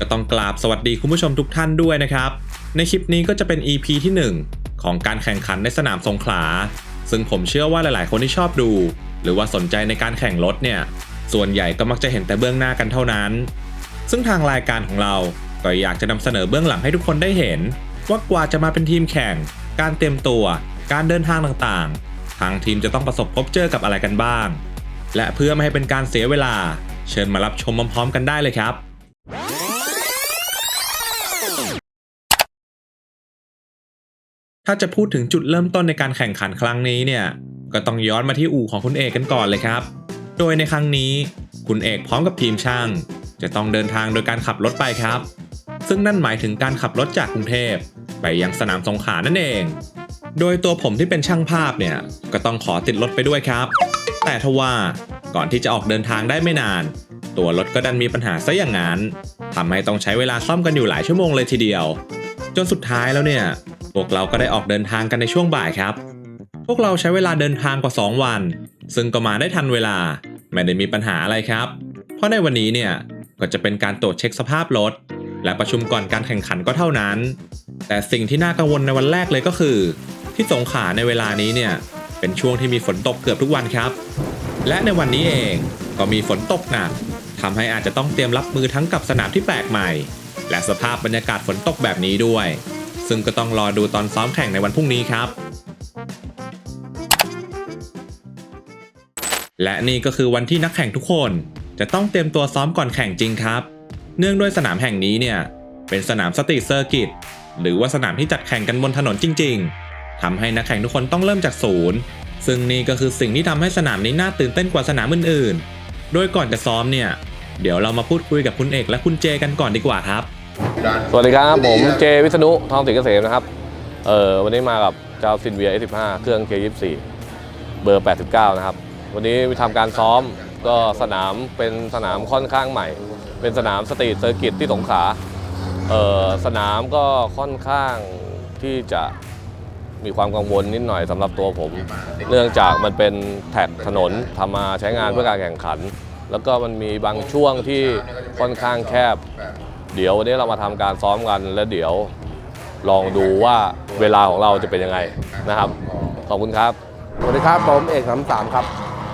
ก็ต้องกราบสวัสดีคุณผู้ชมทุกท่านด้วยนะครับ ในคลิปนี้ก็จะเป็น EP ที่ 1 ของการแข่งขันในสนามสงขลา ซึ่งผมเชื่อว่าหลาย ๆ คนที่ชอบดู หรือว่าสนใจในการแข่งรถเนี่ย ส่วนใหญ่ก็มักจะเห็นแต่เบื้องหน้ากันเท่านั้น ซึ่งทางรายการของเราก็อยากจะนำเสนอเบื้องหลังให้ทุกคนได้เห็น ว่ากว่าจะมาเป็นทีมแข่ง การเตรียมตัว การเดินทางต่างๆ ทางทีมจะต้องประสบพบเจอกับอะไรกันบ้าง และเพื่อไม่ให้เป็นการเสียเวลา เชิญมารับชมพร้อมๆกันได้เลยครับ ถ้าจะพูดถึงจุดเริ่มต้นในการแข่งขันครั้งนี้เนี่ย ก็ต้องย้อนมาที่อู่ของคุณเอกกันก่อนเลยครับ โดยในครั้งนี้ คุณเอกพร้อมกับทีมช่าง จะต้องเดินทางโดยการขับรถไปครับ ซึ่งนั่นหมายถึงการขับรถจากกรุงเทพ ไปยังสนามสงขลานั่นเอง โดยตัวผมที่เป็นช่างภาพเนี่ย ก็ต้องขอติดรถไปด้วยครับ แต่ทว่าก่อนที่จะออกเดินทางได้ไม่นาน ตัวรถก็ดันมีปัญหาซะอย่างนั้นทำให้ต้องใช้เวลาซ่อมกันอยู่หลายชั่วโมงเลยทีเดียว จนสุดท้ายแล้วเนี่ย พวกเราก็ได้ออกเดินทางกันในช่วงบ่ายครับ พวกเราใช้เวลาเดินทางกว่า 2 วัน ซึ่งก็มาได้ทันเวลา ไม่ได้มีปัญหาอะไรครับ เพราะในวันนี้เนี่ยก็จะเป็นการตรวจเช็คสภาพรถ และประชุมก่อนการแข่งขันก็เท่านั้น แต่สิ่งที่น่ากังวลในวันแรกเลยก็คือ ที่สงขลาในเวลานี้เนี่ยเป็นช่วงที่มีฝนตกเกือบทุกวันครับ และในวันนี้เองก็มีฝนตกหนักทำให้อาจจะต้องเตรียมรับมือทั้งกับสนามที่แปลกใหม่ และสภาพบรรยากาศฝนตกแบบนี้ด้วย ซึ่งก็ต้องรอดูตอนซ้อมแข่งในวันพรุ่งนี้ครับและนี่ก็คือวันที่นักแข่งทุกคนจะต้องเตรียมตัวซ้อมก่อนแข่งจริงครับ เนื่องด้วยสนามแห่งนี้เนี่ย เป็นสนามสตรีทเซอร์กิตหรือว่าสนามที่จัดแข่งกันบนถนนจริง ๆทำให้นักแข่งทุกคนต้องเริ่มจากศูนย์ ซึ่งนี่ก็คือสิ่งที่ทำให้สนามนี้น่าตื่นเต้นกว่าสนามอื่นๆ โดยก่อนจะซ้อมเนี่ย เดี๋ยวเรามาพูดคุยกับคุณเอกและคุณเจกันก่อนดีกว่าครับ สวัสดีครับ ผมเจวิษณุทองศรีเกษมนะครับ เออวันนี้มากับเจ้าซินเวีย S15 เครื่อง K24 เบอร์ 89 นะครับ วันนี้ทำการซ้อมก็สนามเป็นสนามค่อนข้างใหม่ เป็นสนามสตรีทเซอร์กิตที่สงขลาเออสนามก็ค่อนข้างที่จะมีความกังวลนิดหน่อยสำหรับตัวผม เนื่องจากมันเป็นแท็กถนนทำมาใช้งานเพื่อการแข่งขัน แล้วก็มันมีบางช่วงที่ค่อนข้างแคบ เดี๋ยววันนี้เรามาทำการซ้อมกันแล้วเดี๋ยวลองดูว่าเวลาของเราจะเป็นยังไงนะครับ ขอบคุณครับ สวัสดีครับผมเอกสามสามครับ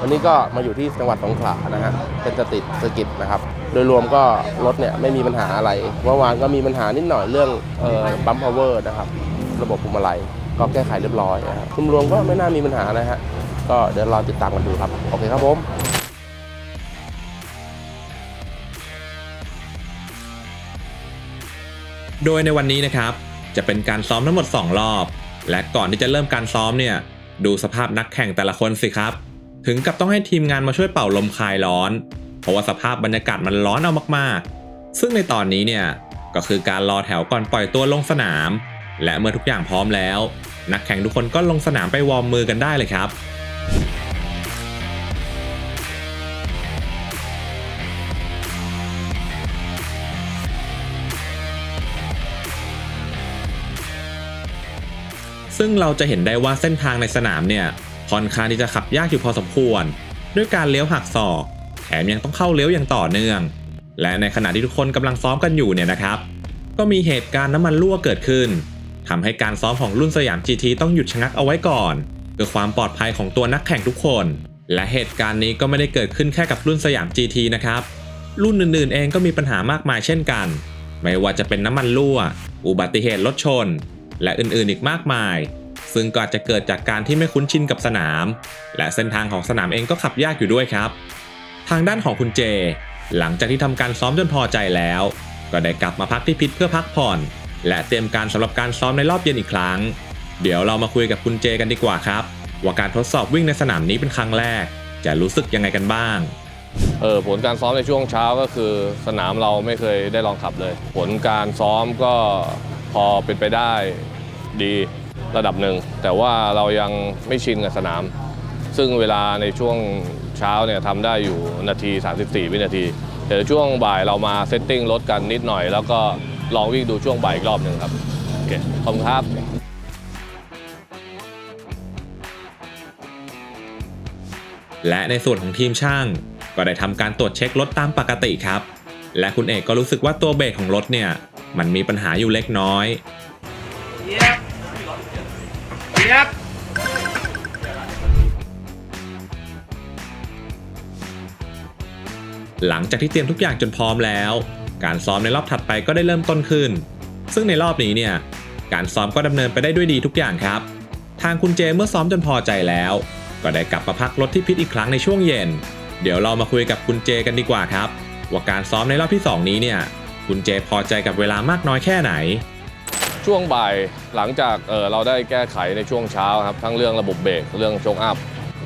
วันนี้ก็มาอยู่ที่จังหวัดสงขลานะฮะเป็นสติดสกิตนะครับ โดยรวมก็รถเนี่ยไม่มีปัญหาอะไรเมื่อวานก็มีปัญหานิดหน่อยเรื่องออบัมพาวเวอร์นะครับ ระบบพวงมาลัยก็แก้ไขเรียบร้อยนะครับคุมรวมก็ไม่น่ามีปัญหานะฮะก็เดี๋ยวรอติดตามกันดูครับ โอเคครับผม โดยในวันนี้นะครับ จะเป็นการซ้อมทั้งหมด 2 รอบ และก่อนที่จะเริ่มการซ้อมเนี่ยดูสภาพนักแข่งแต่ละคนสิครับ ถึงกับต้องให้ทีมงานมาช่วยเป่าลมคลายร้อน เพราะว่าสภาพบรรยากาศมันร้อนเอามากๆ ซึ่งในตอนนี้เนี่ยก็คือการรอแถวก่อนปล่อยตัวลงสนาม และเมื่อทุกอย่างพร้อมแล้ว นักแข่งทุกคนก็ลงสนามไปวอร์มมือกันได้เลยครับ ซึ่งเราจะเห็นได้ว่าเส้นทางในสนามเนี่ยค่อนข้างที่จะขับยากอยู่พอสมควร ด้วยการเลี้ยวหักศอกแถมยังต้องเข้าเลี้ยวอย่างต่อเนื่อง และในขณะที่ทุกคนกำลังซ้อมกันอยู่เนี่ยนะครับ ก็มีเหตุการณ์น้ำมันรั่วเกิดขึ้นทำให้การซ้อมของรุ่นสยาม GT ต้องหยุดชะงักเอาไว้ก่อน เพื่อความปลอดภัยของตัวนักแข่งทุกคน และเหตุการณ์นี้ก็ไม่ได้เกิดขึ้นแค่กับรุ่นสยาม GT นะครับ รุ่นอื่นๆ เองก็มีปัญหามากมายเช่นกัน ไม่ว่าจะเป็นน้ำมันรั่ว อุบัติเหตุรถชน และอื่นๆอีกมากมาย ซึ่งก็อาจจะเกิดจากการที่ไม่คุ้นชินกับสนาม และเส้นทางของสนามเองก็ขับยากอยู่ด้วยครับ ทางด้านของคุณเจ หลังจากที่ทำการซ้อมจนพอใจแล้ว ก็ได้กลับมาพักที่พิษเพื่อพักผ่อน และเตรียมการสำหรับการซ้อมในรอบเย็นอีกครั้ง เดี๋ยวเรามาคุยกับคุณเจกันดีกว่าครับ ว่าการทดสอบวิ่งในสนามนี้เป็นครั้งแรก จะรู้สึกยังไงกันบ้างเออผลการซ้อมในช่วงเช้าก็คือสนามเราไม่เคยได้ลองขับเลย ผลการซ้อมก็ พอเป็นไปได้ดีระดับหนึ่ง แต่ว่าเรายังไม่ชินกับสนาม ซึ่งเวลาในช่วงเช้าเนี่ยทำได้อยู่นาที 34 วินาที แต่ช่วงบ่ายเรามาเซตติ้งรถกันนิดหน่อย แล้วก็ลองวิ่งดูช่วงบ่ายอีกรอบหนึ่งครับโอเคขอบคุณครับและในส่วนของทีมช่าง ก็ได้ทำการตรวจเช็ครถตามปกติครับ และคุณเอกก็รู้สึกว่าตัวเบรกของรถเนี่ย มันมีปัญหาอยู่เล็กน้อยหลังจากที่เตรียมทุกอย่างจนพร้อมแล้ว การซ้อมในรอบถัดไปก็ได้เริ่มต้นขึ้น ซึ่งในรอบนี้เนี่ย การซ้อมก็ดำเนินไปได้ด้วยดีทุกอย่างครับ ทางคุณเจเมื่อซ้อมจนพอใจแล้ว ก็ได้กลับมาพักรถที่พิษอีกครั้งในช่วงเย็น เดี๋ยวเรามาคุยกับคุณเจกันดีกว่าครับ ว่าการซ้อมในรอบที่ 2 นี้เนี่ย คุณเจพอใจกับเวลามากน้อยแค่ไหน ช่วงบ่ายหลังจากเออเราได้แก้ไขในช่วงเช้าครับ ทั้งเรื่องระบบเบรกเรื่องโชคอัพ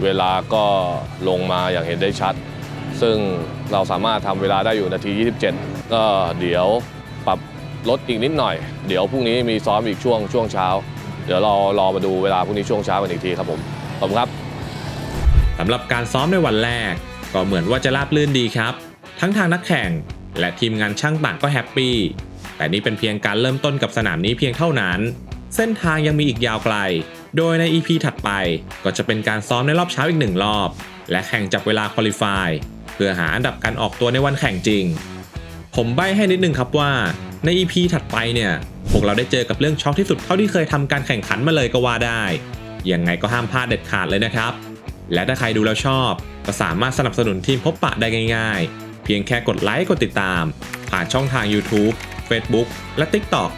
เวลาก็ลงมาอย่างเห็นได้ชัด ซึ่งเราสามารถทำเวลาได้อยู่นาที 27 ก็เดี๋ยวปรับลดอีกนิดหน่อย เดี๋ยวพรุ่งนี้มีซ้อมอีกช่วงช่วงเช้า เดี๋ยวเรารอมาดูเวลาพรุ่งนี้ช่วงเช้ากันอีกทีครับผมขอบคุณครับ สำหรับการซ้อมในวันแรก ก็เหมือนว่าจะราบรื่นดีครับ ทั้งทางนักแข่ง และทีมงานช่างต่างก็แฮปปี้ แต่นี่เป็นเพียงการเริ่มต้นกับสนามนี้เพียงเท่านั้น เส้นทางยังมีอีกยาวไกล โดยใน EP ถัดไปก็จะเป็นการซ้อมในรอบเช้าอีกหนึ่งรอบ และแข่งจับเวลาคุริฟายเพื่อหาอันดับการออกตัวในวันแข่งจริง ผมใบ้ให้นิดนึงครับว่าใน EP ถัดไปเนี่ย พวกเราได้เจอกับเรื่องช็อกที่สุดเท่าที่เคยทำการแข่งขันมาเลยก็ว่าได้ ยังไงก็ห้ามพลาดเด็ดขาดเลยนะครับ และถ้าใครดูแล้วชอบ ก็สามารถสนับสนุนทีมพบปะได้ง่ายๆ เพียงแค่กดไลค์กดติดตาม ผ่านช่องทาง YouTube Facebook และ TikTok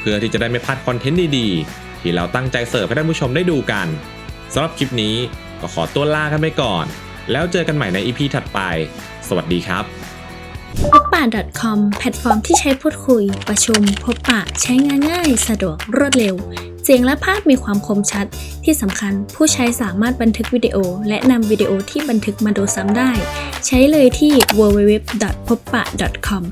เพื่อที่จะได้ไม่พลาดคอนเทนต์ดีๆ ที่เราตั้งใจเสิร์ฟให้ท่านผู้ชมได้ดูกันสำหรับคลิปนี้ก็ขอตัวลากันไปก่อน แล้วเจอกันใหม่ใน EP ถัดไป สวัสดีครับ พบปะ .com แพลตฟอร์มที่ใช้พูดคุย ประชุม พบปะ ใช้งานง่าย สะดวกรวดเร็ว เสียงและภาพมีความคมชัด ที่สำคัญผู้ใช้สามารถบันทึกวิดีโอ และนำวิดีโอที่บันทึกมาดูซ้ำได้ ใช้เลยที่ www.poppa.com